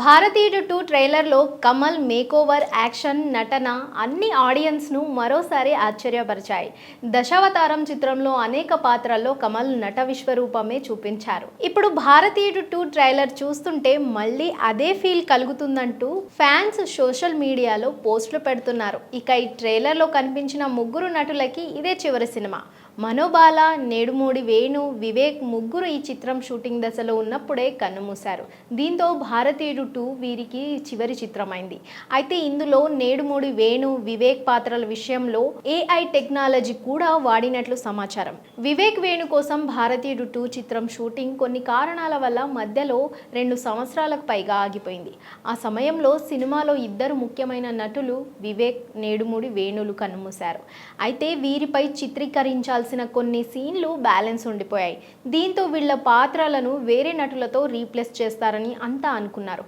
భారతీయుడు టూ ట్రైలర్లో Kamal makeover action నటన అన్ని ఆడియన్స్ను మరోసారి ఆశ్చర్యపరిచాయి. దశావతారం చిత్రంలో అనేక పాత్రల్లో కమల్ నట విశ్వరూపమే చూపించారు. ఇప్పుడు భారతీయుడు టూ ట్రైలర్ చూస్తుంటే మళ్ళీ అదే ఫీల్ కలుగుతుందంటూ ఫ్యాన్స్ సోషల్ మీడియాలో పోస్టులు పెడుతున్నారు. ఇక ఈ ట్రైలర్లో కనిపించిన ముగ్గురు నటులకి ఇదే చివరి సినిమా. మనోబాల నేడుమూడి వేణు వివేక్ ముగ్గురు ఈ చిత్రం షూటింగ్ దశలో ఉన్నప్పుడే కన్నుమూశారు దీంతో భారతీయుడు టూ వీరికి చివరి చిత్రమైంది. అయితే ఇందులో నేడుమూడి వేణు వివేక్ పాత్రల విషయంలో ఏఐ టెక్నాలజీ కూడా వాడినట్లు సమాచారం. వివేక్ వేణు కోసం భారతీయుడు టూ చిత్రం షూటింగ్ కొన్ని కారణాల వల్ల మధ్యలో రెండు సంవత్సరాలకు పైగా ఆగిపోయింది. ఆ సమయంలో సినిమాలో ఇద్దరు ముఖ్యమైన నటులు వివేక్ నేడుమూడి వేణులు కన్నుమూశారు. అయితే వీరిపై చిత్రీకరించాల్సిన కొన్ని సీన్లు బ్యాలెన్స్ ఉండిపోయాయి. దీంతో వీళ్ళ పాత్రలను వేరే నటులతో రీప్లేస్ చేస్తారని అంతా అనుకున్నారు.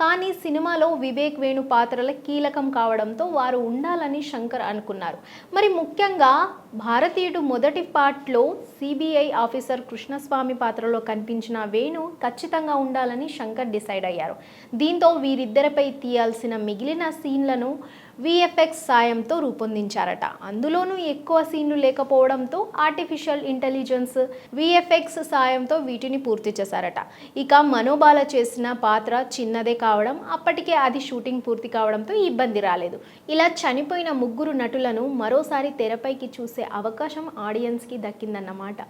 కానీ సినిమాలో వివేక్ వేణు పాత్రల కీలకం కావడంతో వారు ఉండాలని శంకర్ అనుకున్నారు. మరి ముఖ్యంగా భారతీయుడు మొదటి పార్ట్లో సిబిఐ ఆఫీసర్ కృష్ణస్వామి పాత్రలో కనిపించిన వేణు ఖచ్చితంగా ఉండాలని శంకర్ డిసైడ్ అయ్యారు. దీంతో వీరిద్దరిపై తీయాల్సిన మిగిలిన సీన్లను విఎఫ్ఎక్స్ సాయంతో రూపొందించారట. అందులోనూ ఎక్కువ సీన్లు లేకపోవడంతో ఆర్టిఫిషియల్ ఇంటెలిజెన్స్ విఎఫ్ఎక్స్ సాయంతో వీటిని పూర్తి చేశారట. ఇక మనోబాల చేసిన పాత్ర చిన్నదే కా కావడం అప్పటికే అది షూటింగ్ పూర్తి కావడంతో ఇబ్బంది రాలేదు. ఇలా చనిపోయిన ముగ్గురు నటులను మరోసారి తెరపైకి చూసే అవకాశం ఆడియన్స్కి దక్కిందన్నమాట.